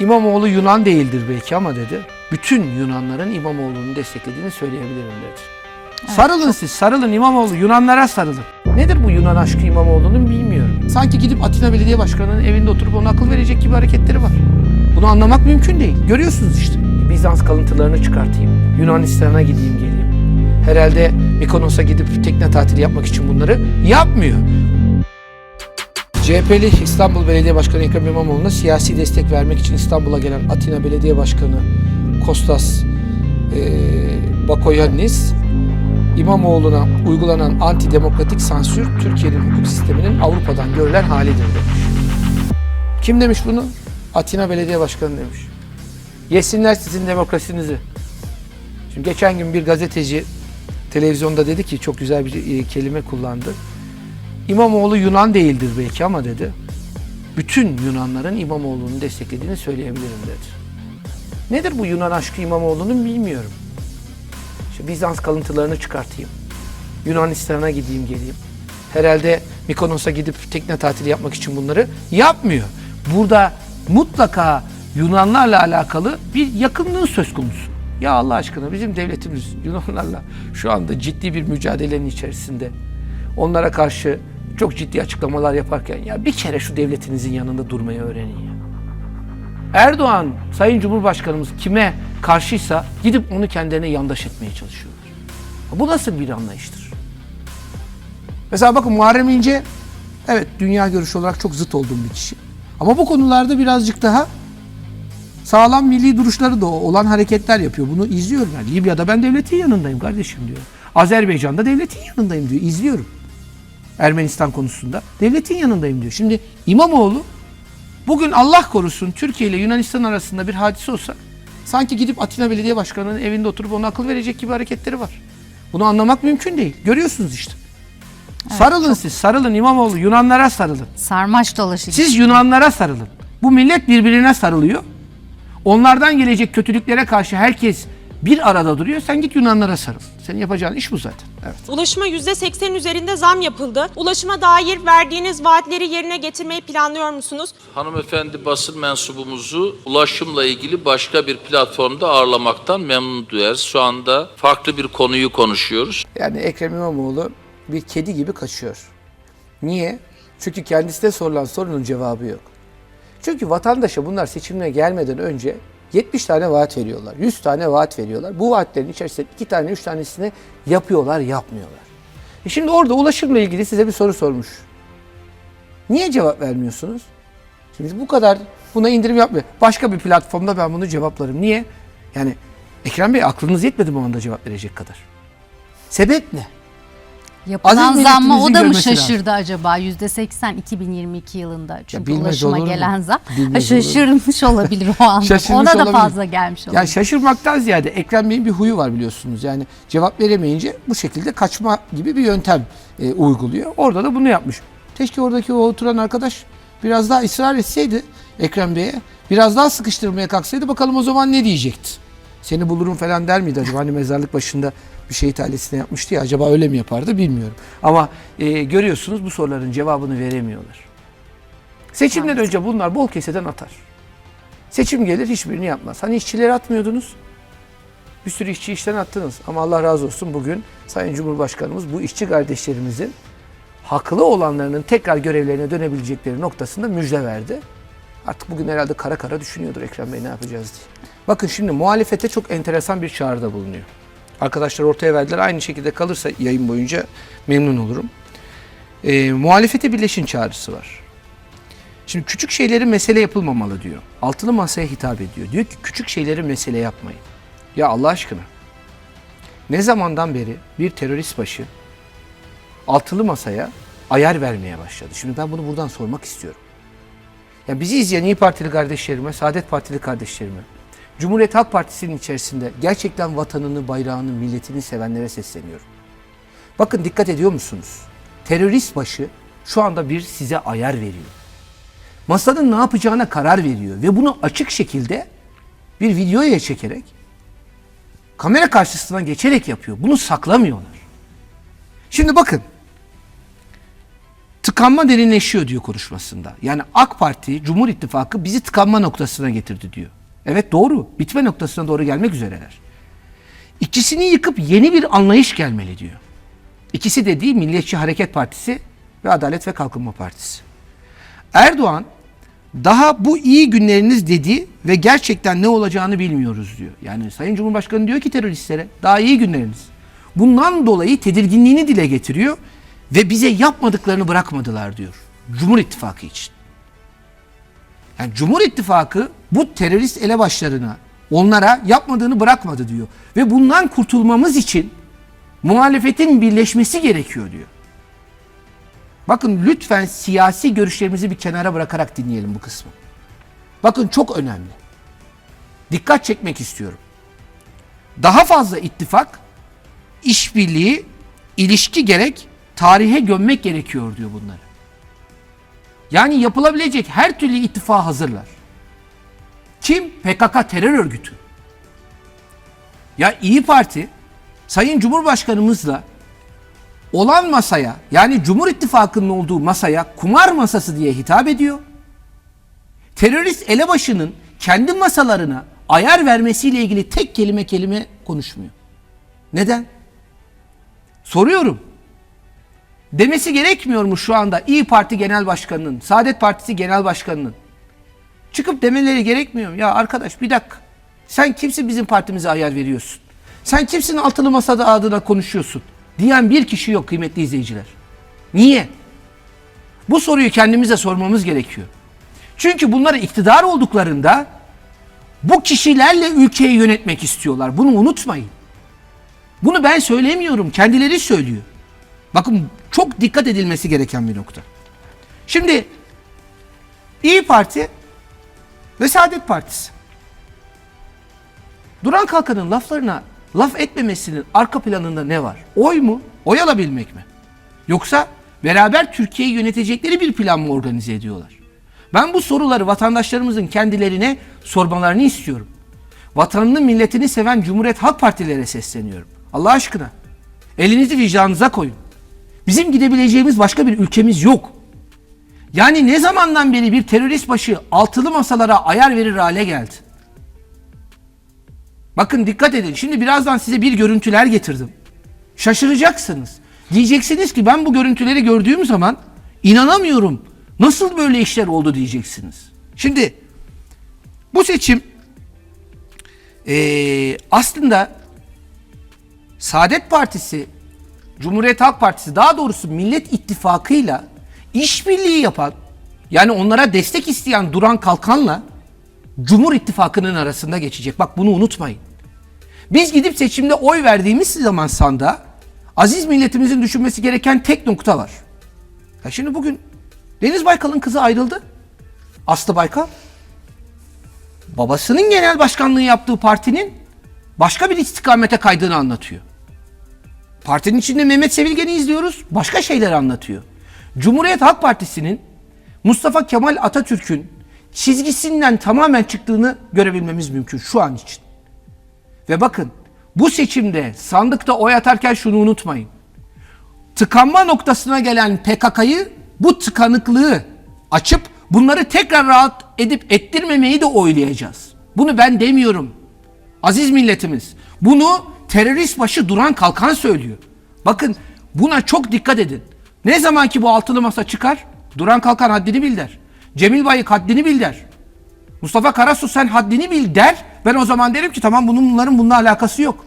İmamoğlu Yunan değildir belki ama dedi. Bütün Yunanların İmamoğlu'nu desteklediğini söyleyebilirim dedi. sarılın siz, sarılın İmamoğlu, Yunanlara sarılın. Nedir bu Yunan aşkı İmamoğlu'nun bilmiyorum. Sanki gidip Atina Belediye Başkanı'nın evinde oturup ona akıl verecek gibi hareketleri var. Bunu anlamak mümkün değil. Görüyorsunuz işte. Bizans kalıntılarını çıkartayım. Yunanistan'a gideyim geleyim. Herhalde Mikonos'a gidip tekne tatili yapmak için bunları yapmıyor. CHP'li İstanbul Belediye Başkanı Ekrem İmamoğlu'na siyasi destek vermek için İstanbul'a gelen Atina Belediye Başkanı Kostas e, Bakoyannis, İmamoğlu'na uygulanan antidemokratik sansür Türkiye'nin hukuk sisteminin Avrupa'dan görülen halidir demiş. Kim demiş bunu? Atina Belediye Başkanı demiş. Yesinler sizin demokrasinizi. Şimdi geçen gün bir gazeteci televizyonda dedi ki çok güzel bir kelime kullandı. İmamoğlu Yunan değildir belki ama dedi. Bütün Yunanların İmamoğlu'nu desteklediğini söyleyebilirim dedi. Nedir bu Yunan aşkı İmamoğlu'nun bilmiyorum. İşte Bizans kalıntılarını çıkartayım. Yunanistan'a gideyim geleyim. Herhalde Mikonos'a gidip tekne tatili yapmak için bunları yapmıyor. Burada mutlaka Yunanlarla alakalı bir yakınlığı söz konusu. Ya Allah aşkına bizim devletimiz Yunanlarla şu anda ciddi bir mücadelenin içerisinde. Onlara karşı çok ciddi açıklamalar yaparken ya bir kere şu devletinizin yanında durmayı öğrenin ya. Erdoğan, Sayın Cumhurbaşkanımız kime karşıysa gidip onu kendilerine yandaş etmeye çalışıyorlar. Bu nasıl bir anlayıştır? Mesela bakın Muharrem İnce, evet dünya görüşü olarak çok zıt olduğum bir kişi. Ama bu konularda birazcık daha sağlam milli duruşları da olan hareketler yapıyor. Bunu izliyorum. Yani Libya'da ben devletin yanındayım kardeşim diyor. Azerbaycan'da devletin yanındayım diyor. İzliyorum. Ermenistan konusunda. Devletin yanındayım diyor. Şimdi İmamoğlu bugün Allah korusun Türkiye ile Yunanistan arasında bir hadise olsa sanki gidip Atina Belediye Başkanı'nın evinde oturup ona akıl verecek gibi hareketleri var. Bunu anlamak mümkün değil. Görüyorsunuz işte. sarılın siz, sarılın İmamoğlu, Yunanlara sarılın. Sarmaş dolaşıcı. Siz Yunanlara sarılın. Bu millet birbirine sarılıyor. Onlardan gelecek kötülüklere karşı herkes bir arada duruyor. Sen git Yunanlara sarıl. Senin yapacağın iş bu zaten. Evet. Ulaşıma %80 üzerinde zam yapıldı. Ulaşıma dair verdiğiniz vaatleri yerine getirmeyi planlıyor musunuz? Hanımefendi basın mensubumuzu ulaşımla ilgili başka bir platformda ağırlamaktan memnun duyarız. Şu anda farklı bir konuyu konuşuyoruz. Yani Ekrem İmamoğlu bir kedi gibi kaçıyor. Niye? Çünkü kendisine sorulan sorunun cevabı yok. Çünkü vatandaşa bunlar seçimine gelmeden önce 70 tane vaat veriyorlar, 100 tane vaat veriyorlar. Bu vaatlerin içerisinde 2 tane, 3 tanesini yapıyorlar, yapmıyorlar. E şimdi orada ulaşımla ilgili size bir soru sormuş. Niye cevap vermiyorsunuz? Şimdi bu kadar buna indirim yapmıyor. Başka bir platformda ben bunu cevaplarım. Niye? Yani Ekrem Bey aklınız yetmedi o anda cevap verecek kadar? Sebep ne? Yapılan Aziz zamma o milletimizin da mı görmesi lazım. şaşırdı acaba %80 2022 yılında? Çünkü bilmez ulaşıma olur mu? gelen zam. Bilmez Ha, olur mu? şaşırmış olabilir o anda. Şaşırmış Ona da olabilir. fazla gelmiş olabilir. Yani şaşırmaktan ziyade Ekrem Bey'in bir huyu var biliyorsunuz. Yani cevap veremeyince bu şekilde kaçma gibi bir yöntem e, uyguluyor. Orada da bunu yapmış. Keşke oradaki o oturan arkadaş biraz daha ısrar etseydi Ekrem Bey'e. Biraz daha sıkıştırmaya kalksaydı bakalım o zaman ne diyecekti? Seni bulurum falan der miydi acaba? Hani mezarlık başında bir şehit ailesine yapmıştı ya acaba öyle mi yapardı bilmiyorum. Ama e, görüyorsunuz bu soruların cevabını veremiyorlar. Seçimden önce bunlar bol keseden atar. Seçim gelir hiçbirini yapmaz. Hani işçileri atmıyordunuz. Bir sürü işçi işten attınız. Ama Allah razı olsun bugün Sayın Cumhurbaşkanımız bu işçi kardeşlerimizin haklı olanlarının tekrar görevlerine dönebilecekleri noktasında müjde verdi. Artık bugün herhalde kara kara düşünüyordur Ekrem Bey ne yapacağız diye. Bakın şimdi muhalefete çok enteresan bir çağrıda bulunuyor. Arkadaşlar ortaya verdiler. Aynı şekilde kalırsa yayın boyunca memnun olurum. Ee, muhalefete birleşin çağrısı var. Şimdi küçük şeyleri mesele yapılmamalı diyor. Altılı masaya hitap ediyor. Diyor ki küçük şeyleri mesele yapmayın. Ya Allah aşkına. Ne zamandan beri bir terörist başı altılı masaya ayar vermeye başladı. Şimdi ben bunu buradan sormak istiyorum. Ya bizi izleyen İyi Partili kardeşlerime, Saadet Partili kardeşlerime, Cumhuriyet Halk Partisi'nin içerisinde gerçekten vatanını, bayrağını, milletini sevenlere sesleniyorum. Bakın dikkat ediyor musunuz? Terörist başı şu anda bir size ayar veriyor. Masanın ne yapacağına karar veriyor ve bunu açık şekilde bir videoya çekerek kamera karşısına geçerek yapıyor. Bunu saklamıyorlar. Şimdi bakın. tıkanma derinleşiyor diyor konuşmasında. Yani AK Parti, Cumhur İttifakı bizi tıkanma noktasına getirdi diyor. Evet doğru. Bitme noktasına doğru gelmek üzereler. İkisini yıkıp yeni bir anlayış gelmeli diyor. İkisi dediği Milliyetçi Hareket Partisi ve Adalet ve Kalkınma Partisi. Erdoğan daha bu iyi günleriniz dedi ve gerçekten ne olacağını bilmiyoruz diyor. Yani Sayın Cumhurbaşkanı diyor ki teröristlere daha iyi günleriniz. Bundan dolayı tedirginliğini dile getiriyor ve bize yapmadıklarını bırakmadılar diyor. Cumhur İttifakı için. Yani Cumhur İttifakı bu terörist elebaşlarına onlara yapmadığını bırakmadı diyor. Ve bundan kurtulmamız için muhalefetin birleşmesi gerekiyor diyor. Bakın lütfen siyasi görüşlerimizi bir kenara bırakarak dinleyelim bu kısmı. Bakın çok önemli. Dikkat çekmek istiyorum. Daha fazla ittifak, işbirliği, ilişki gerek, tarihe gömmek gerekiyor diyor bunları. Yani yapılabilecek her türlü ittifa hazırlar. Kim? PKK terör örgütü. Ya İyi Parti Sayın Cumhurbaşkanımızla olan masaya yani Cumhur İttifakı'nın olduğu masaya kumar masası diye hitap ediyor. Terörist elebaşının kendi masalarına ayar vermesiyle ilgili tek kelime kelime konuşmuyor. Neden? Soruyorum. Demesi gerekmiyor mu şu anda İyi Parti Genel Başkanı'nın, Saadet Partisi Genel Başkanı'nın? Çıkıp demeleri gerekmiyor mu? Ya arkadaş bir dakika. Sen kimsin bizim partimize ayar veriyorsun? Sen kimsin altılı masada adına konuşuyorsun? Diyen bir kişi yok kıymetli izleyiciler. Niye? Bu soruyu kendimize sormamız gerekiyor. Çünkü bunları iktidar olduklarında bu kişilerle ülkeyi yönetmek istiyorlar. Bunu unutmayın. Bunu ben söylemiyorum. Kendileri söylüyor. Bakın çok dikkat edilmesi gereken bir nokta. Şimdi İyi Parti ve Saadet Partisi. Duran Kalkan'ın laflarına laf etmemesinin arka planında ne var? Oy mu? Oy alabilmek mi? Yoksa beraber Türkiye'yi yönetecekleri bir plan mı organize ediyorlar? Ben bu soruları vatandaşlarımızın kendilerine sormalarını istiyorum. Vatanını milletini seven Cumhuriyet Halk Partilere sesleniyorum. Allah aşkına elinizi vicdanınıza koyun. Bizim gidebileceğimiz başka bir ülkemiz yok. Yani ne zamandan beri bir terörist başı altılı masalara ayar verir hale geldi. Bakın dikkat edin. Şimdi birazdan size bir görüntüler getirdim. Şaşıracaksınız. Diyeceksiniz ki ben bu görüntüleri gördüğüm zaman inanamıyorum. Nasıl böyle işler oldu diyeceksiniz. Şimdi bu seçim eee, aslında Saadet Partisi, Cumhuriyet Halk Partisi daha doğrusu Millet İttifakı'yla işbirliği yapan yani onlara destek isteyen Duran Kalkan'la Cumhur İttifakı'nın arasında geçecek. Bak bunu unutmayın. Biz gidip seçimde oy verdiğimiz zaman sanda aziz milletimizin düşünmesi gereken tek nokta var. Ya şimdi bugün Deniz Baykal'ın kızı ayrıldı. Aslı Baykal. Babasının genel başkanlığı yaptığı partinin başka bir istikamete kaydığını anlatıyor. Partinin içinde Mehmet Sevilgen'i izliyoruz. Başka şeyler anlatıyor. Cumhuriyet Halk Partisi'nin Mustafa Kemal Atatürk'ün çizgisinden tamamen çıktığını görebilmemiz mümkün şu an için. Ve bakın bu seçimde sandıkta oy atarken şunu unutmayın. Tıkanma noktasına gelen PKK'yı bu tıkanıklığı açıp bunları tekrar rahat edip ettirmemeyi de oylayacağız. Bunu ben demiyorum. Aziz milletimiz. Bunu terörist başı Duran Kalkan söylüyor. Bakın buna çok dikkat edin. Ne zaman ki bu altılı masa çıkar, Duran Kalkan haddini bil der. Cemil Bayık haddini bil der. Mustafa Karasu sen haddini bil der. Ben o zaman derim ki tamam bunun bunların bununla alakası yok.